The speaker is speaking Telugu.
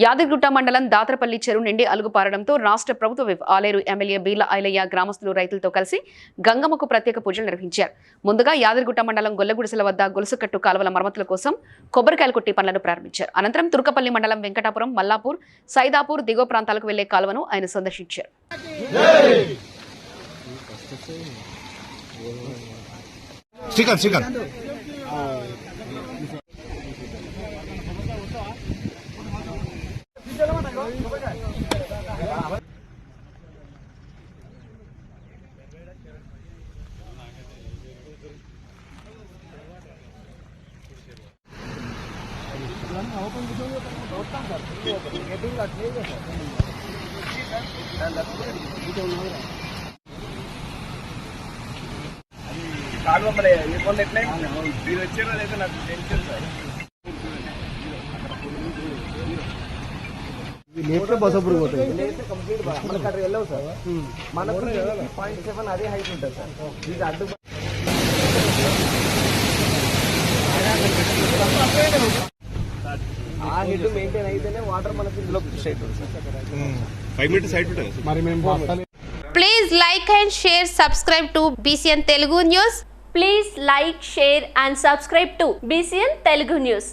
యాదగిరిగుట్ట మండలం దాతరపల్లి చెరువు నిండి అలుగుపారడంతో రాష్ట్ర ప్రభుత్వ ఆలేరు ఎమ్మెల్యే బీర్ల ఐలయ్య గ్రామస్తులు రైతులతో కలిసి గంగమ్మకు ప్రత్యేక పూజలు నిర్వహించారు. ముందుగా యాదగిరిగుట్ట మండలం గొల్లగుడిసెల వద్ద గొలుసుకట్టు కాలువల మరమ్మతుల కోసం కొబ్బరికాయలు కొట్టి పనులను ప్రారంభించారు. అనంతరం తుర్కపల్లి మండలం వెంకటాపురం మల్లాపూర్ సైదాపూర్ దిగువ ప్రాంతాలకు వెళ్ళే కాలువను ఆయన సందర్శించారు. శ్రీకాంత్ శ్రీకాంత్. కాలువ మరి ఇబ్బంది ఎట్లే మీరు వచ్చారో లేదో నాకు తెలియదు సార్ లేపితే బసపురు పోతాయి. లేస్తే కంప్లీట్ మనకి అక్కడ వెళ్ళవు సార్. మనకు పాయింట్ సెవెన్ అదే హైట్ ఉంటుంది సార్. ఇది అడ్డు ఆ హెడ్ మెయింటైన్ అయితేనే వాటర్ మనకి ఇందులో పుష్ అవుతుంది సార్. ఫైవ్ మీటర్స్ హైట్ ఉంటుంది. మరి మేము బస్తాలు Please like and share, subscribe to BCN Telugu News. Please like, share and subscribe to BCN Telugu News.